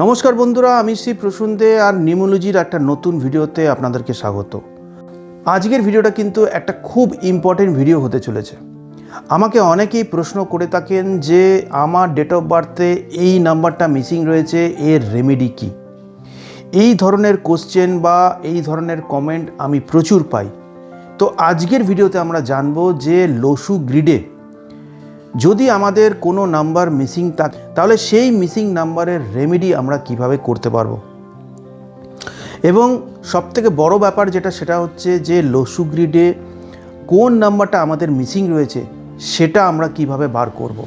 নমস্কার বন্ধুরা, আমি শ্রী প্রসুন্দে আর নিউমোলজির একটা নতুন ভিডিওতে আপনাদেরকে স্বাগত। আজকের ভিডিওটা কিন্তু একটা খুব ইম্পর্টেন্ট ভিডিও হতে চলেছে। আমাকে অনেকেই প্রশ্ন করে থাকেন যে আমার ডেট অফ বার্থে এই নাম্বারটা মিসিং রয়েছে, এর রেমেডি কী? এই ধরনের কোশ্চেন বা এই ধরনের কমেন্ট আমি প্রচুর পাই। তো আজকের ভিডিওতে আমরা জানব যে লসু গ্রিডে যদি আমাদের কোনো নাম্বার মিসিং থাকে, তাহলে সেই মিসিং নাম্বারের রেমেডি আমরা কীভাবে করতে পারব? এবং সবথেকে বড় ব্যাপার যেটা, সেটা হচ্ছে যে লসু গ্রিডে কোন নাম্বারটা আমাদের মিসিং রয়েছে, সেটা আমরা কীভাবে বার করব।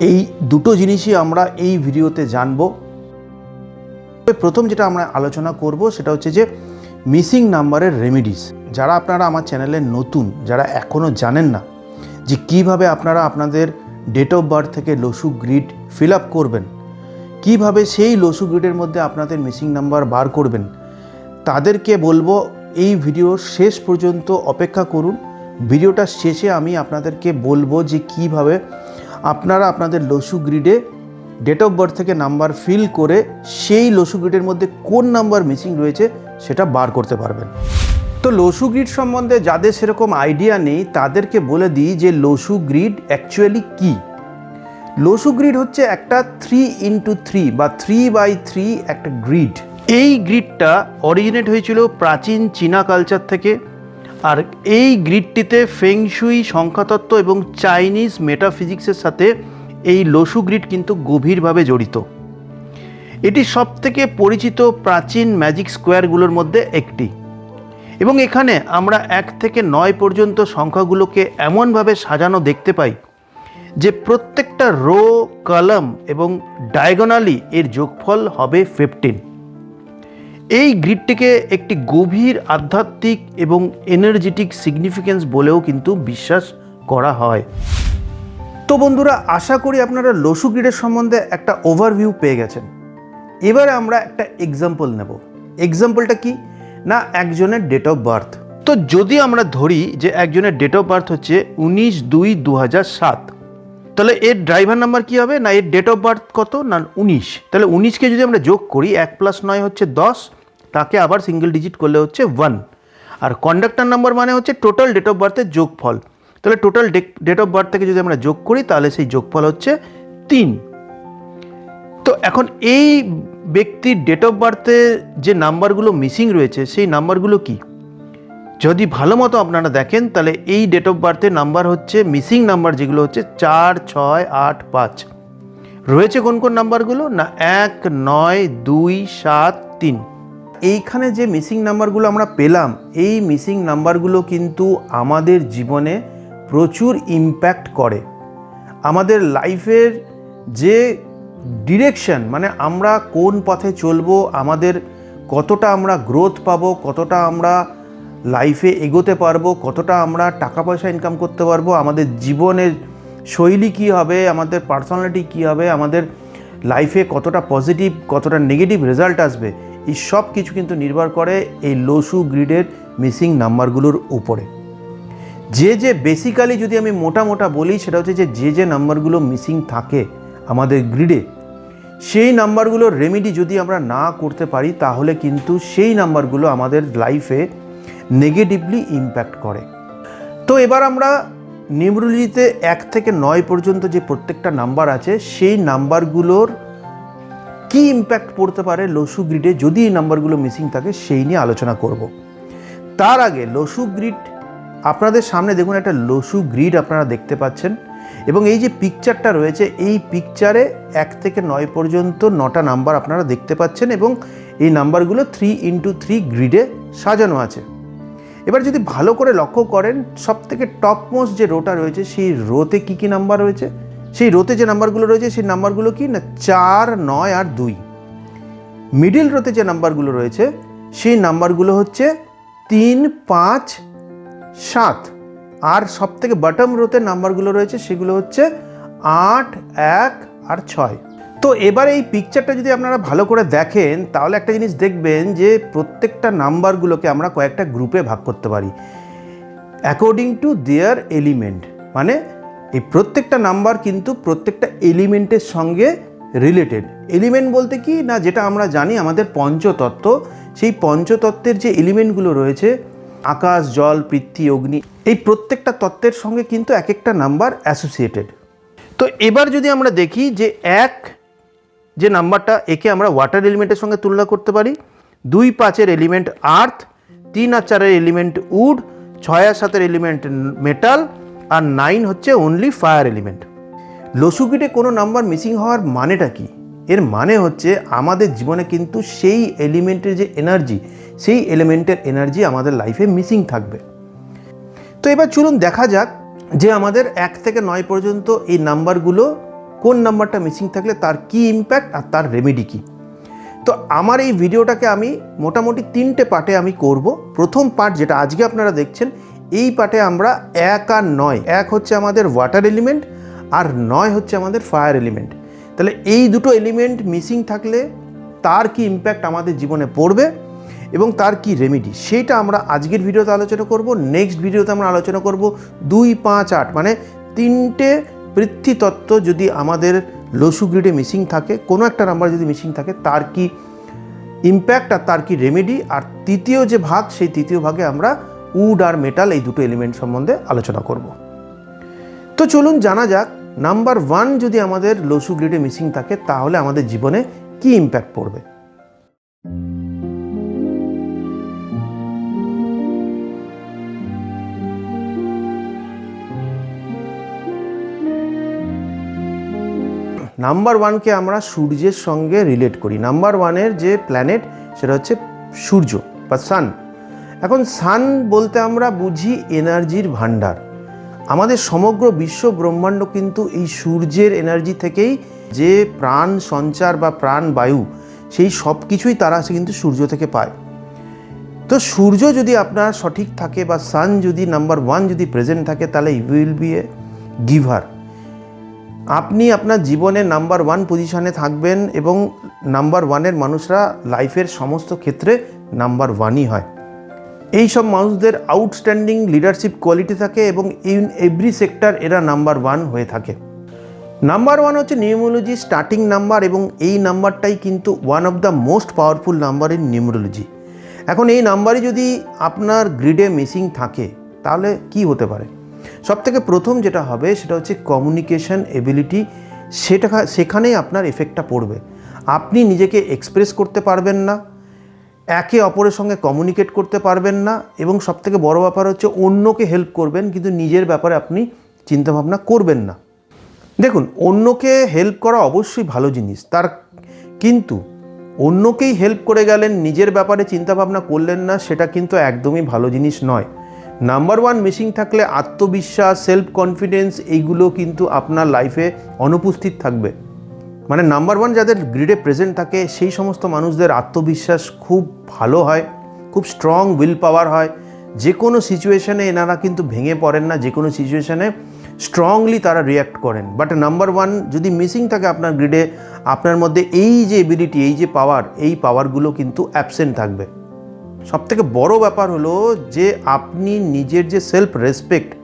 এই দুটো জিনিসই আমরা এই ভিডিওতে জানব। প্রথম যেটা আমরা আলোচনা করব, সেটা হচ্ছে যে মিসিং নাম্বারের রেমিডিস যারা আপনারা আমার চ্যানেলে নতুন, যারা এখনও জানেন না যে কীভাবে আপনারা আপনাদের ডেট অফ বার্থ থেকে লসু গ্রিড ফিল আপ করবেন, কীভাবে সেই লসু গ্রিডের মধ্যে আপনাদের মিসিং নাম্বার বার করবেন, তাদেরকে বলব এই ভিডিওর শেষ পর্যন্ত অপেক্ষা করুন। ভিডিওটা শেষে আমি আপনাদেরকে বলব যে কীভাবে আপনারা আপনাদের লসু গ্রিডে ডেট অফ বার্থ থেকে নাম্বার ফিল করে সেই লসু গ্রিডের মধ্যে কোন নাম্বার মিসিং রয়েছে সেটা বার করতে পারবেন। তো লসু গ্রিড সম্বন্ধে যাদের সেরকম আইডিয়া নেই, তাদেরকে বলে দিই যে লসু গ্রিড অ্যাকচুয়ালি কী? লসু গ্রিড হচ্ছে একটা থ্রি ইন্টু থ্রি বা থ্রি বাই থ্রি একটা গ্রিড। এই গ্রিডটা অরিজিনেট হয়েছিল প্রাচীন চীনা কালচার থেকে, আর এই গ্রিডটিতে ফেংশুই সংখ্যাতত্ত্ব এবং চাইনিজ মেটাফিজিক্সের সাথে এই লসু গ্রিড কিন্তু গভীরভাবে জড়িত। এটি সবথেকে পরিচিত প্রাচীন ম্যাজিক স্কোয়ারগুলোর মধ্যে একটি। এবং এখানে আমরা এক থেকে নয় পর্যন্ত সংখ্যাগুলোকে এমনভাবে সাজানো দেখতে পাই যে প্রত্যেকটা রো, কলম এবং ডায়াগোনালি এর যোগফল হবে ফিফটিন। এই গ্রিডটিকে একটি গভীর আধ্যাত্মিক এবং এনার্জেটিক সিগনিফিকেন্স বলেও কিন্তু বিশ্বাস করা হয়। তো বন্ধুরা, আশা করি আপনারা লসু গ্রিডের সম্বন্ধে একটা ওভারভিউ পেয়ে গেছেন। এবারে আমরা একটা এক্সাম্পল নেব। এক্সাম্পলটা কি? না একজনের ডেট অফ বার্থ তো যদি আমরা ধরি যে একজনের ডেট অফ বার্থ হচ্ছে উনিশ দুই দু সাত, তাহলে এর ড্রাইভার নাম্বার কী হবে? না এর ডেট অফ বার্থ কত? না উনিশ। তাহলে উনিশকে যদি আমরা যোগ করি, এক প্লাস নয় হচ্ছে দশ, তাকে আবার সিঙ্গেল ডিজিট করলে হচ্ছে ওয়ান আর কন্ডাক্টার নাম্বার মানে হচ্ছে টোটাল ডেট অফ বার্থের যোগফল। তাহলে টোটাল ডেট অফ বার্থ থেকে যদি আমরা যোগ করি, তাহলে সেই যোগফল হচ্ছে তিন। তো এখন এই ব্যক্তির ডেট অফ বার্থে যে নাম্বারগুলো মিসিং রয়েছে, সেই নাম্বারগুলো কি? যদি ভালো মতো আপনারা দেখেন, তাহলে এই ডেট অফ বার্থের নাম্বার হচ্ছে মিসিং নাম্বার যেগুলো হচ্ছে চার, ছয়, আট, পাঁচ। রয়েছে কোন কোন নাম্বারগুলো না, এক, নয়, দুই, সাত, তিন। এইখানে যে মিসিং নাম্বারগুলো আমরা পেলাম, এই মিসিং নাম্বারগুলো কিন্তু আমাদের জীবনে প্রচুর ইম্প্যাক্ট করে। আমাদের লাইফের যে ডিরেকশন মানে আমরা কোন পথে চলবো, আমাদের কতটা আমরা গ্রোথ পাবো, কতটা আমরা লাইফে এগোতে পারব, কতটা আমরা টাকা পয়সা ইনকাম করতে পারব, আমাদের জীবনের শৈলী কী হবে, আমাদের পার্সোনালিটি কী হবে, আমাদের লাইফে কতটা পজিটিভ কতটা নেগেটিভ রেজাল্ট আসবে, এই সব কিছু কিন্তু নির্ভর করে এই লসু গ্রিডের মিসিং নাম্বারগুলোর উপরে। যে যে বেসিক্যালি যদি আমি মোটা মোটা বলি, সেটা হচ্ছে যে যে যে নাম্বারগুলো মিসিং থাকে আমাদের গ্রিডে। সেই নাম্বারগুলোর রেমেডি যদি আমরা না করতে পারি, তাহলে কিন্তু সেই নাম্বারগুলো আমাদের লাইফে নেগেটিভলি ইম্প্যাক্ট করে। তো এবার আমরা নিউমরোলজিতে এক থেকে নয় পর্যন্ত যে প্রত্যেকটা নাম্বার আছে, সেই নাম্বারগুলোর কি ইম্প্যাক্ট পড়তে পারে লসু গ্রিডে, যদি এই নাম্বারগুলো মিসিং থাকে, সেই নিয়ে আলোচনা করব। তার আগে লসু গ্রিড, আপনাদের সামনে দেখুন একটা লসু গ্রিড আপনারা দেখতে পাচ্ছেন। এবং এই যে পিকচারটা রয়েছে, এই পিকচারে এক থেকে নয় পর্যন্ত নটা নাম্বার আপনারা দেখতে পাচ্ছেন এবং এই নাম্বারগুলো থ্রি ইন্টু থ্রি গ্রিডে সাজানো আছে। এবার যদি ভালো করে লক্ষ্য করেন সব থেকে টপমোস্ট যে রোটা রয়েছে, সেই রোতে কি কি নাম্বার রয়েছে? সেই রোতে যে নাম্বারগুলো রয়েছে, সেই নাম্বারগুলো কি? না, চার, নয় আর দুই। মিডিল রোতে যে নাম্বারগুলো রয়েছে, সেই নাম্বারগুলো হচ্ছে তিন, পাঁচ, সাত। আর সব থেকে বটম রোতে নাম্বারগুলো রয়েছে, সেগুলো হচ্ছে আট, এক আর ছয়। তো এবার এই পিকচারটা যদি আপনারা ভালো করে দেখেন, তাহলে একটা জিনিস দেখবেন যে প্রত্যেকটা নাম্বারগুলোকে আমরা কয়েকটা গ্রুপে ভাগ করতে পারি। অ্যাকর্ডিং টু দেয়ার এলিমেন্ট মানে এই প্রত্যেকটা নাম্বার কিন্তু প্রত্যেকটা এলিমেন্টের সঙ্গে রিলেটেড এলিমেন্ট বলতে কি? না, যেটা আমরা জানি, আমাদের পঞ্চতত্ত্ব, সেই পঞ্চতত্ত্বের যে এলিমেন্টগুলো রয়েছে আকাশ, জল, পৃথ্বী, অগ্নি, এই প্রত্যেকটা তত্ত্বের সঙ্গে কিন্তু এক একটা নাম্বার অ্যাসোসিয়েটেড তো এবার যদি আমরা দেখি যে এক, যে নাম্বারটা একে আমরা ওয়াটার এলিমেন্টের সঙ্গে তুলনা করতে পারি, দুই, পাঁচের এলিমেন্ট আর্থ তিন আর চারের এলিমেন্ট উড ছয় আর সাতের এলিমেন্ট মেটাল আর নাইন হচ্ছে অনলি ফায়ার এলিমেন্ট লসুকিটে কোনো নাম্বার মিসিং হওয়ার মানেটা কি? এর মানে হচ্ছে আমাদের জীবনে কিন্তু সেই এলিমেন্টের যে এনার্জি সেই এলিমেন্টের এনার্জি আমাদের লাইফে মিসিং থাকবে। তো এবার চলুন দেখা যাক যে আমাদের এক থেকে নয় পর্যন্ত এই নাম্বারগুলো কোন নাম্বারটা মিসিং থাকলে তার কি ইম্প্যাক্ট আর তার রেমেডি কী। তো আমার এই ভিডিওটাকে আমি মোটামুটি তিনটে পার্টে আমি করব। প্রথম পার্ট যেটা আজকে আপনারা দেখছেন, এই পার্টে আমরা এক আর নয়, এক হচ্ছে আমাদের ওয়াটার এলিমেন্ট আর নয় হচ্ছে আমাদের ফায়ার এলিমেন্ট তাহলে এই দুটো এলিমেন্ট মিসিং থাকলে তার কি ইম্প্যাক্ট আমাদের জীবনে পড়বে? এবং তার কি রেমেডি সেটা আমরা আজকের ভিডিওতে আলোচনা করব নেক্সট ভিডিওতে আমরা আলোচনা করব দুই, পাঁচ, আট মানে তিনটে পৃথ্বীতত্ত্ব যদি আমাদের লসু গ্রিডে মিসিং থাকে, কোনো একটা নাম্বার যদি মিসিং থাকে, তার কি ইম্প্যাক্ট আর তার কি রেমেডি আর তৃতীয় যে ভাগ, সেই তৃতীয় ভাগে আমরা উড আর মেটাল এই দুটো এলিমেন্ট সম্বন্ধে আলোচনা করব। তো চলুন জানা যাক নাম্বার ওয়ান যদি আমাদের লসু গ্রিডে মিসিং থাকে, তাহলে আমাদের জীবনে কি ইম্প্যাক্ট পড়বে? নাম্বার ওয়ানকে আমরা সূর্যের সঙ্গে রিলেট করি। নাম্বার ওয়ানের যে প্ল্যানেট সেটা হচ্ছে সূর্য বা সান এখন সান বলতে আমরা বুঝি এনার্জির ভাণ্ডার। আমাদের সমগ্র বিশ্ব ব্রহ্মাণ্ড কিন্তু এই সূর্যের এনার্জি থেকেই যে প্রাণ সঞ্চার বা প্রাণ বায়ু, সেই সব কিছুই তারা কিন্তু সূর্য থেকে পায়। তো সূর্য যদি আপনার সঠিক থাকে বা সান যদি নাম্বার ওয়ান যদি প্রেজেন্ট থাকে, তাহলে you will be a giver আপনি আপনার জীবনে নাম্বার ওয়ান পজিশনে থাকবেন এবং নাম্বার ওয়ানের মানুষরা লাইফের সমস্ত ক্ষেত্রে নাম্বার ওয়ানই হয়। এই সব মানুষদের আউটস্ট্যান্ডিং লিডারশিপ কোয়ালিটি থাকে এবং ইন এভরি সেক্টর এরা নাম্বার ওয়ান হয়ে থাকে। নাম্বার ওয়ান হচ্ছে নিউমোলজি স্টার্টিং নাম্বার এবং এই নাম্বারটাই কিন্তু one of the most powerful number in numerology এখন এই নাম্বারই যদি আপনার গ্রিডে মিসিং থাকে, তাহলে কি হতে পারে? সব থেকে প্রথম যেটা হবে সেটা হচ্ছে কমিউনিকেশন এবিলিটি সেটা সেখানেই আপনার এফেক্টটা পড়বে। আপনি নিজেকে এক্সপ্রেস করতে পারবেন না, একে অপরের সঙ্গে কমিউনিকেট করতে পারবেন না, এবং সবথেকে বড় ব্যাপার হচ্ছে অন্যকে হেল্প করবেন, কিন্তু নিজের ব্যাপারে আপনি চিন্তাভাবনা করবেন না। দেখুন, অন্যকে হেল্প করা অবশ্যই ভালো জিনিস, তার কিন্তু অন্যকেই হেল্প করে গেলেন, নিজের ব্যাপারে চিন্তাভাবনা করলেন না, সেটা কিন্তু একদমই ভালো জিনিস নয়। নাম্বার ওয়ান মিসিং থাকলে আত্মবিশ্বাস সেলফ কনফিডেন্স এইগুলো কিন্তু আপনার লাইফে অনুপস্থিত থাকবে। মানে নাম্বার ওয়ান যাদের গ্রিডে প্রেজেন্ট থাকে, সেই সমস্ত মানুষদের আত্মবিশ্বাস খুব ভালো হয়, খুব স্ট্রং উইল পাওয়ার হয়। যে কোনো সিচুয়েশানে এনারা কিন্তু ভেঙে পড়েন না যে কোনো সিচুয়েশানে স্ট্রংলি তারা রিয়্যাক্ট করেন। বাট নাম্বার ওয়ান যদি মিসিং থাকে আপনার গ্রিডে আপনার মধ্যে এই যে এবিলিটি এই যে পাওয়ার এই পাওয়ারগুলো কিন্তু অ্যাবসেন্ট থাকবে। সবথেকে বড় ব্যাপার হলো যে আপনি নিজের যে সেলফ রেসপেক্ট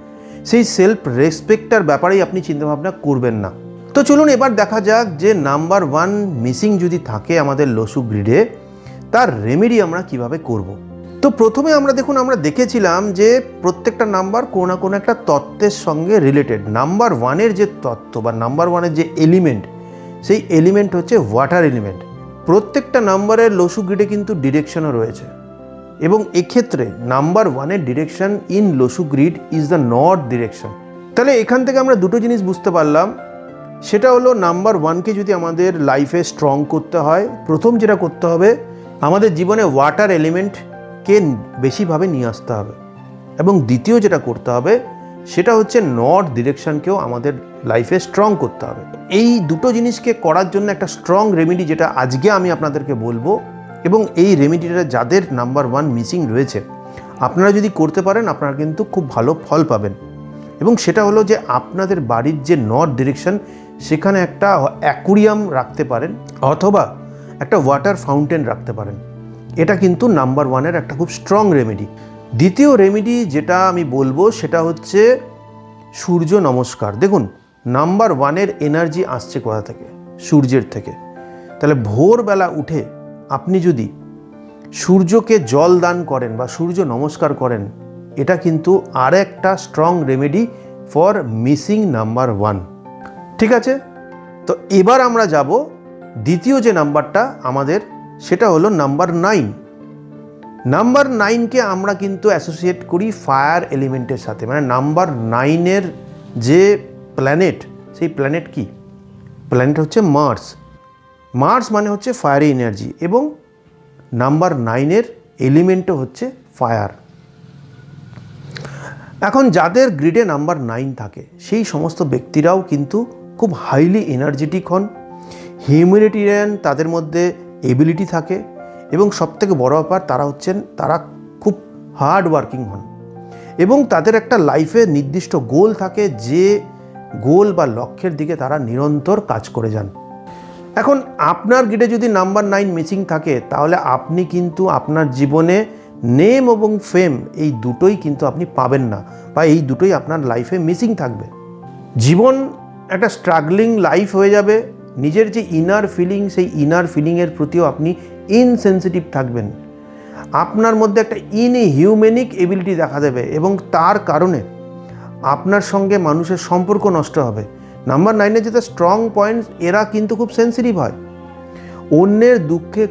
সেই সেলফ রেসপেক্টটার ব্যাপারেই আপনি চিন্তাভাবনা করবেন না। তো চলুন এবার দেখা যাক যে নাম্বার ওয়ান মিসিং যদি থাকে আমাদের লসু গ্রিডে তার রেমেডি আমরা কীভাবে করব। তো প্রথমে আমরা দেখুন, আমরা দেখেছিলাম যে প্রত্যেকটা নাম্বার কোনো না কোনো একটা তত্ত্বের সঙ্গে রিলেটেড নাম্বার ওয়ানের যে তত্ত্ব বা নাম্বার ওয়ানের যে এলিমেন্ট সেই এলিমেন্ট হচ্ছে ওয়াটার এলিমেন্ট প্রত্যেকটা নাম্বারের লসু গ্রিডে কিন্তু ডিরেকশনও রয়েছে। এবং এক্ষেত্রে নাম্বার ওয়ানের direction in Lo Shu grid is the north direction তাহলে এখান থেকে আমরা দুটো জিনিস বুঝতে পারলাম। সেটা হলো নাম্বার ওয়ানকে যদি আমাদের লাইফে স্ট্রং করতে হয়, প্রথম যেটা করতে হবে, আমাদের জীবনে ওয়াটার এলিমেন্টকে বেশিভাবে নিয়ে আসতে হবে। এবং দ্বিতীয় যেটা করতে হবে, সেটা হচ্ছে নর্থ ডিরেকশনকেও আমাদের লাইফে স্ট্রং করতে হবে। এই দুটো জিনিসকে করার জন্য একটা স্ট্রং রেমেডি যেটা আজকে আমি আপনাদেরকে বলব এবং এই রেমিডিটা যাদের নাম্বার ওয়ান মিসিং রয়েছে, আপনারা যদি করতে পারেন, আপনারা কিন্তু খুব ভালো ফল পাবেন। এবং সেটা হলো যে, আপনাদের বাড়ির যে নর্থ ডিরেকশন সেখানে একটা অ্যাকুরিয়াম রাখতে পারেন, অথবা একটা ওয়াটার ফাউন্টেন রাখতে পারেন। এটা কিন্তু নাম্বার ওয়ানের একটা খুব স্ট্রং রেমেডি দ্বিতীয় রেমেডি যেটা আমি বলব, সেটা হচ্ছে সূর্য নমস্কার। দেখুন নাম্বার ওয়ানের এনার্জি আসছে কোথা থেকে? সূর্যের থেকে। তাহলে ভোরবেলা উঠে আপনি যদি সূর্যকে জল দান করেন বা সূর্য নমস্কার করেন, এটা কিন্তু আর একটা strong remedy for missing number one ঠিক আছে? তো এবার আমরা যাব দ্বিতীয় যে নাম্বারটা আমাদের, সেটা হলো নাম্বার নাইন নাম্বার নাইনকে আমরা কিন্তু অ্যাসোসিয়েট করি ফায়ার এলিমেন্টের সাথে। মানে নাম্বার নাইনের যে প্ল্যানেট সেই প্ল্যানেট কি? প্ল্যানেট হচ্ছে মার্স মার্স মানে হচ্ছে ফায়ারি এনার্জি এবং নাম্বার নাইনের এলিমেন্টও হচ্ছে ফায়ার এখন যাদের গ্রিডে নাম্বার নাইন থাকে, সেই সমস্ত ব্যক্তিরাও কিন্তু খুব হাইলি এনার্জেটিক হন হিউম্যানিটেরিয়ান তাদের মধ্যে এবিলিটি থাকে এবং সবথেকে বড় ব্যাপার তারা হচ্ছেন, তারা খুব হার্ড ওয়ার্কিং হন এবং তাদের একটা লাইফে নির্দিষ্ট গোল থাকে যে গোল বা লক্ষ্যের দিকে তারা নিরন্তর কাজ করে যান। এখন আপনার গিডে যদি নাম্বার নাইন মিসিং থাকে, তাহলে আপনি কিন্তু আপনার জীবনে নেম এবং ফেম এই দুটোই কিন্তু আপনি পাবেন না বা এই দুটোই আপনার লাইফে মিসিং থাকবে। জীবন একটা স্ট্রাগলিং লাইফ হয়ে যাবে, নিজের যে ইনার ফিলিং সেই ইনার ফিলিংয়ের প্রতিও আপনি ইনসেন্সিটিভ থাকবেন। আপনার মধ্যে একটা ইনহিউম্যানিক এবিলিটি দেখা দেবে এবং তার কারণে আপনার সঙ্গে মানুষের সম্পর্ক নষ্ট হবে। নাম্বার নাইনের যেটা স্ট্রং পয়েন্টস এরা কিন্তু খুব সেন্সিটিভ হয়। অন্যের দুঃখে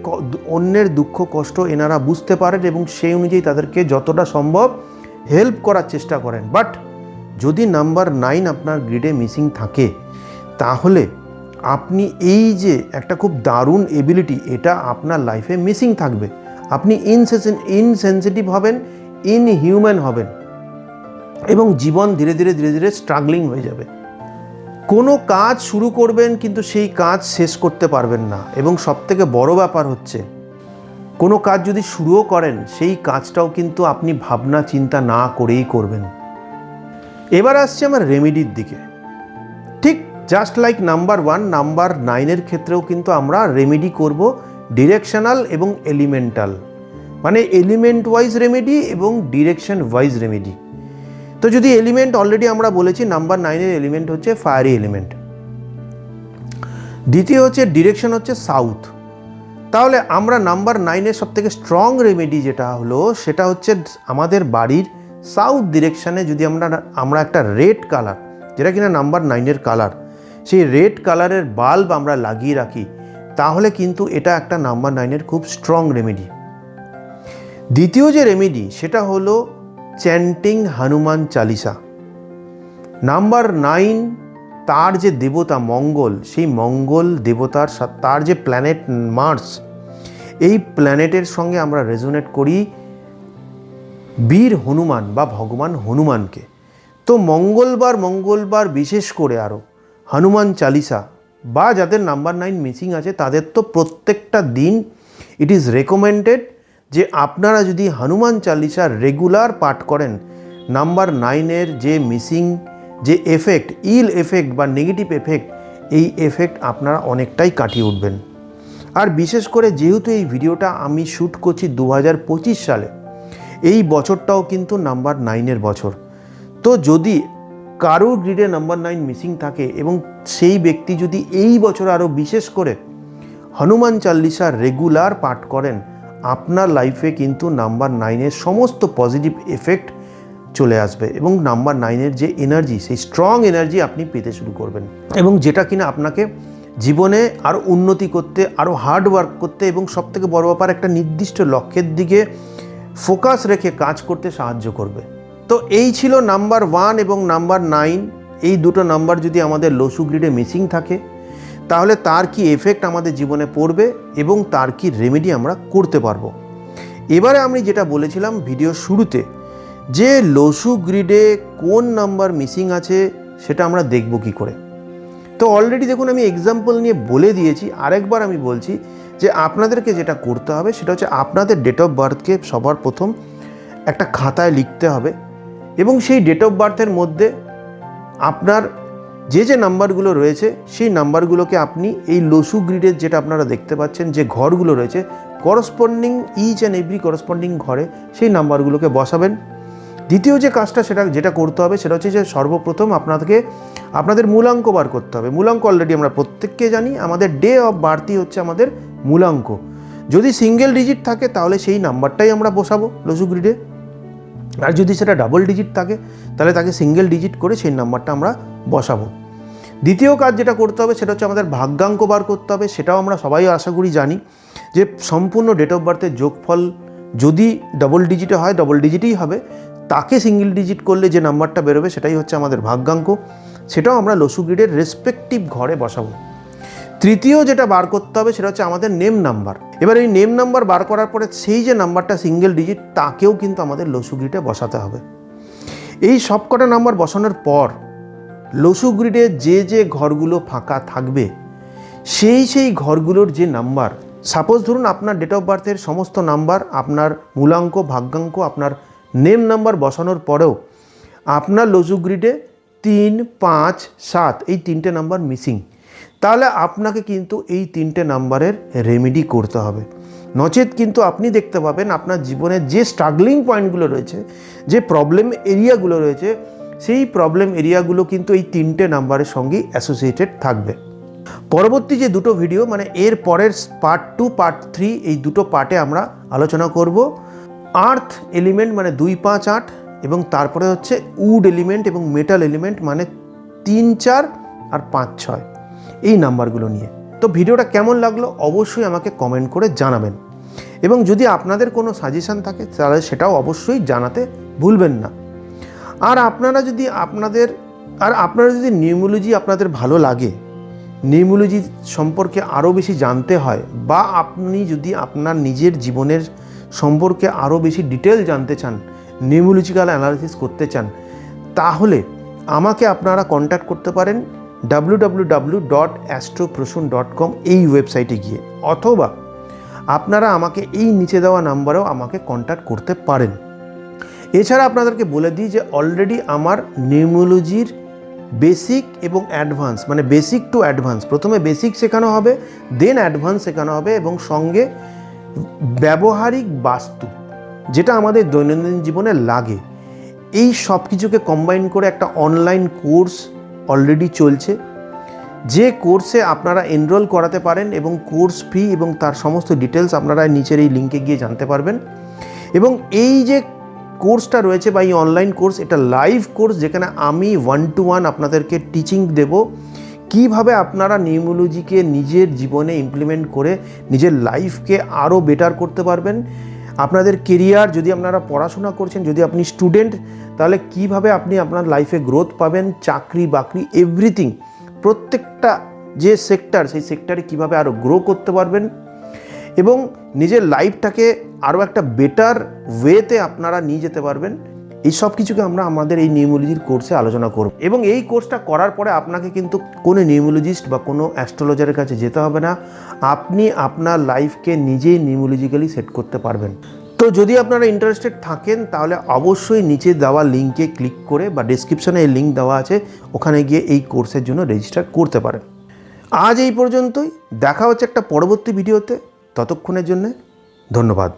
অন্যের দুঃখ, কষ্ট এনারা বুঝতে পারেন এবং সেই অনুযায়ী তাদেরকে যতটা সম্ভব হেল্প করার চেষ্টা করেন। বাট যদি নাম্বার নাইন আপনার গ্রিডে মিসিং থাকে, তাহলে আপনি এই যে একটা খুব দারুণ এবিলিটি এটা আপনার লাইফে মিসিং থাকবে। আপনি ইনসেসেন ইনসেন্সিটিভ হবেন ইনহিউম্যান হবেন এবং জীবন ধীরে ধীরে ধীরে ধীরে স্ট্রাগলিং হয়ে যাবে। কোনো কাজ শুরু করবেন কিন্তু সেই কাজ শেষ করতে পারবেন না। এবং সবথেকে বড় ব্যাপার হচ্ছে, কোনো কাজ যদি শুরুও করেন, সেই কাজটাও কিন্তু আপনি ভাবনা চিন্তা না করেই করবেন। এবার আসছে আমার রেমিডির দিকে। ঠিক just like number one number নাইনের ক্ষেত্রেও কিন্তু আমরা রেমেডি করব ডিরেকশনাল এবং এলিমেন্টাল মানে এলিমেন্ট ওয়াইজ রেমেডি এবং ডিরেকশন ওয়াইজ রেমেডি তো যদি এলিমেন্ট অলরেডি আমরা বলেছি নাম্বার নাইনের এলিমেন্ট হচ্ছে ফায়ারি এলিমেন্ট দ্বিতীয় হচ্ছে ডিরেকশন হচ্ছে সাউথ তাহলে আমরা নাম্বার নাইনের সব থেকে স্ট্রং রেমেডি যেটা হলো, সেটা হচ্ছে আমাদের বাড়ির সাউথ ডিরেকশানে যদি আমরা আমরা একটা রেড কালার যেটা কিনা নাম্বার নাইনের কালার সেই রেড কালারের বাল্ব আমরা লাগিয়ে রাখি, তাহলে কিন্তু এটা একটা নাম্বার নাইনের খুব স্ট্রং রেমেডি দ্বিতীয় যে রেমেডি সেটা হলো chanting Hanuman Chalisa number nine তার যে দেবতা মঙ্গল, সেই মঙ্গল দেবতার তার যে প্ল্যানেট মার্স এই প্ল্যানেটের সঙ্গে আমরা রেজোনেট করি বীর হনুমান বা ভগবান হনুমানকে। তো মঙ্গলবার মঙ্গলবার বিশেষ করে আরও হনুমান চালিসা বা যাদের নাম্বার নাইন মিসিং আছে, তাদের তো প্রত্যেকটা দিন ইট ইজ রেকমেন্ডেড যে আপনারা যদি হনুমান চালিসা রেগুলার পাঠ করেন নাম্বার নাইনের যে মিসিং যে এফেক্ট ইল এফেক্ট বা নেগেটিভ এফেক্ট এই এফেক্ট আপনারা অনেকটাই কাটিয়ে উঠবেন। আর বিশেষ করে যেহেতু এই ভিডিওটা আমি শ্যুট করছি দু হাজার পঁচিশ সালে, এই বছরটাও কিন্তু নাম্বার নাইনের বছর। তো যদি কারোর গ্রিডে নাম্বার নাইন মিসিং থাকে এবং সেই ব্যক্তি যদি এই বছর আরও বিশেষ করে হনুমান চাল্লিশা রেগুলার পাঠ করেন আপনার লাইফে কিন্তু নাম্বার নাইনের সমস্ত পজিটিভ এফেক্ট চলে আসবে এবং নাম্বার নাইনের যে এনার্জি সেই স্ট্রং এনার্জি আপনি পেতে শুরু করবেন। এবং যেটা কিনা আপনাকে জীবনে আরও উন্নতি করতে আরও হার্ড ওয়ার্ক করতে এবং সবথেকে বড় ব্যাপার, একটা নির্দিষ্ট লক্ষ্যের দিকে ফোকাস রেখে কাজ করতে সাহায্য করবে। তো এই ছিল নাম্বার ওয়ান এবং নাম্বার নাইন এই দুটো নাম্বার যদি আমাদের লসু গ্রিডে মিসিং থাকে তাহলে তার কি এফেক্ট আমাদের জীবনে পড়বে এবং তার কি রেমেডি আমরা করতে পারব? এবারে আমি যেটা বলেছিলাম ভিডিও শুরুতে, যে লসু গ্রিডে কোন নাম্বার মিসিং আছে সেটা আমরা দেখব কি করে। তো অলরেডি দেখুন আমি এক্সাম্পল নিয়ে বলে দিয়েছি, আরেকবার আমি বলছি যে আপনাদেরকে যেটা করতে হবে সেটা হচ্ছে আপনাদের ডেট অফ বার্থকে সবার প্রথম একটা খাতায় লিখতে হবে এবং সেই ডেট অফ বার্থের মধ্যে আপনার যে যে নাম্বারগুলো রয়েছে, সেই নাম্বারগুলোকে আপনি এই লসু গ্রিডের যেটা আপনারা দেখতে পাচ্ছেন, যে ঘরগুলো রয়েছে corresponding each and every corresponding ঘরে সেই নাম্বারগুলোকে বসাবেন। দ্বিতীয় যে কাজটা সেটা, যেটা করতে হবে, সেটা হচ্ছে যে সর্বপ্রথম আপনাদেরকে আপনাদের মূলাঙ্ক বার করতে হবে। মূলাঙ্ক অলরেডি আমরা প্রত্যেককে জানি, আমাদের ডে অফ বার্থই হচ্ছে আমাদের মূলাঙ্ক। যদি সিঙ্গেল ডিজিট থাকে, তাহলে সেই নাম্বারটাই আমরা বসাবো লসু গ্রিডে। আর যদি সেটা ডাবল ডিজিট থাকে, তাহলে তাকে সিঙ্গেল ডিজিট করে সেই নাম্বারটা আমরা বসাবো। দ্বিতীয় কাজ যেটা করতে হবে, সেটা হচ্ছে আমাদের ভাগ্যাঙ্ক বার করতে হবে, সেটাও আমরা সবাই আশা করি জানি যে সম্পূর্ণ ডেট অফ বার্থের যোগফল যদি ডবল ডিজিটে হয় ডবল ডিজিটই হবে, তাকে সিঙ্গেল ডিজিট করলে যে নাম্বারটা বেরোবে সেটাই হচ্ছে আমাদের ভাগ্যাঙ্ক। সেটাও আমরা লসু গ্রিডের রেসপেক্টিভ ঘরে বসাবো। তৃতীয় যেটা বার করতে হবে সেটা হচ্ছে আমাদের নেম নাম্বার এবার এই নেম নাম্বার বার করার পরে সেই যে নাম্বারটা সিঙ্গেল ডিজিট তাকেও কিন্তু আমাদের লসু গ্রিডে বসাতে হবে। এই সবকটা নাম্বার বসানোর পর লসু গ্রিডে যে যে ঘরগুলো ফাঁকা থাকবে, সেই সেই ঘরগুলোর যে নাম্বার সাপোজ ধরুন আপনার ডেট অফ বার্থের সমস্ত নাম্বার আপনার মূলাঙ্ক, ভাগ্যাঙ্ক, আপনার নেম নাম্বার বসানোর পরেও আপনার লসু গ্রিডে তিন, পাঁচ, সাত, এই তিনটে নাম্বার মিসিং তাহলে আপনাকে কিন্তু এই তিনটে নাম্বারের রেমেডি করতে হবে। নচেত কিন্তু আপনি দেখতে পাবেন আপনার জীবনের যে স্ট্রাগলিং পয়েন্টগুলো রয়েছে, যে প্রবলেম এরিয়াগুলো রয়েছে, সেই প্রবলেম এরিয়াগুলো কিন্তু এই তিনটে নাম্বারের সঙ্গেই অ্যাসোসিয়েটেড থাকবে। পরবর্তী যে দুটো ভিডিও মানে এর পরের পার্ট টু পার্ট থ্রি এই দুটো পার্টে আমরা আলোচনা করব। আর্থ এলিমেন্ট মানে দুই পাঁচ আট এবং তারপরে হচ্ছে উড এলিমেন্ট এবং মেটাল এলিমেন্ট মানে তিন চার আর পাঁচ ছয়। এই নাম্বারগুলো নিয়ে। তো ভিডিওটা কেমন লাগল অবশ্যই আমাকে কমেন্ট করে জানাবেন। এবং যদি আপনাদের কোনো সাজেশান থাকে, তাহলে সেটাও অবশ্যই জানাতে ভুলবেন না। আর আপনারা যদি আপনাদের, আর আপনারা যদি নিউমোলজি আপনাদের ভালো লাগে নিউমোলজি সম্পর্কে আরও বেশি জানতে হয়, বা আপনি যদি আপনার নিজের জীবনের সম্পর্কে আরও বেশি ডিটেল জানতে চান নিউমোলজিক্যাল অ্যানালিসিস করতে চান, তাহলে আমাকে আপনারা কন্ট্যাক্ট করতে পারেন। ডাব্লু ডট ডট কম এই ওয়েবসাইটে গিয়ে, অথবা আপনারা আমাকে এই নিচে দেওয়া নাম্বারেও আমাকে কন্ট্যাক্ট করতে পারেন। এছাড়া আপনাদেরকে বলে দিই যে অলরেডি আমার নিউমোলজির বেসিক এবং অ্যাডভান্স মানে বেসিক টু অ্যাডভান্স প্রথমে বেসিক শেখানো হবে দেন অ্যাডভান্স শেখানো হবে এবং সঙ্গে ব্যবহারিক বাস্তু, যেটা আমাদের দৈনন্দিন জীবনে লাগে। এই সব কিছুকে কম্বাইন করে একটা অনলাইন কোর্স অলরেডি চলছে। যে কোর্সে আপনারা এনরোল করাতে পারেন এবং কোর্স ফি এবং তার সমস্ত ডিটেলস আপনারা নিচের এই লিঙ্কে গিয়ে জানতে পারবেন। এবং এই যে কোর্সটা রয়েছে বা এই অনলাইন কোর্স এটা লাইভ কোর্স যেখানে আমি ওয়ান টু ওয়ান আপনাদেরকে টিচিং দেব, কীভাবে আপনারা নিউমোলজিকে নিজের জীবনে ইমপ্লিমেন্ট করে নিজের লাইফকে আরও বেটার করতে পারবেন আপনাদের কেরিয়ার যদি আপনারা পড়াশোনা করছেন, যদি আপনি স্টুডেন্ট তাহলে কীভাবে আপনি আপনার লাইফে গ্রোথ পাবেন, চাকরি, বাকরি এভরিথিং প্রত্যেকটা যে সেক্টর সেই সেক্টরে কীভাবে আরও গ্রো করতে পারবেন এবং নিজের লাইফটাকে আরও একটা বেটার ওয়েতে আপনারা নিয়ে যেতে পারবেন। এই সব কিছুকে আমরা আমাদের এই নিউমোলজির কোর্সে আলোচনা করব। এবং এই কোর্সটা করার পরে আপনাকে কিন্তু কোনো নিউমোলজিস্ট বা কোনো অ্যাস্ট্রোলজারের কাছে যেতে হবে না। আপনি আপনার লাইফকে নিজেই নিউমোলজিক্যালি সেট করতে পারবেন। তো যদি আপনারা ইন্টারেস্টেড থাকেন, তাহলে অবশ্যই নিচে দেওয়া লিঙ্কে ক্লিক করে বা ডিসক্রিপশনে এই লিঙ্ক দেওয়া আছে, ওখানে গিয়ে এই কোর্সের জন্য রেজিস্টার করতে পারেন। আজ এই পর্যন্তই। দেখা হচ্ছে একটা পরবর্তী ভিডিওতে। ততক্ষণের জন্য ধন্যবাদ।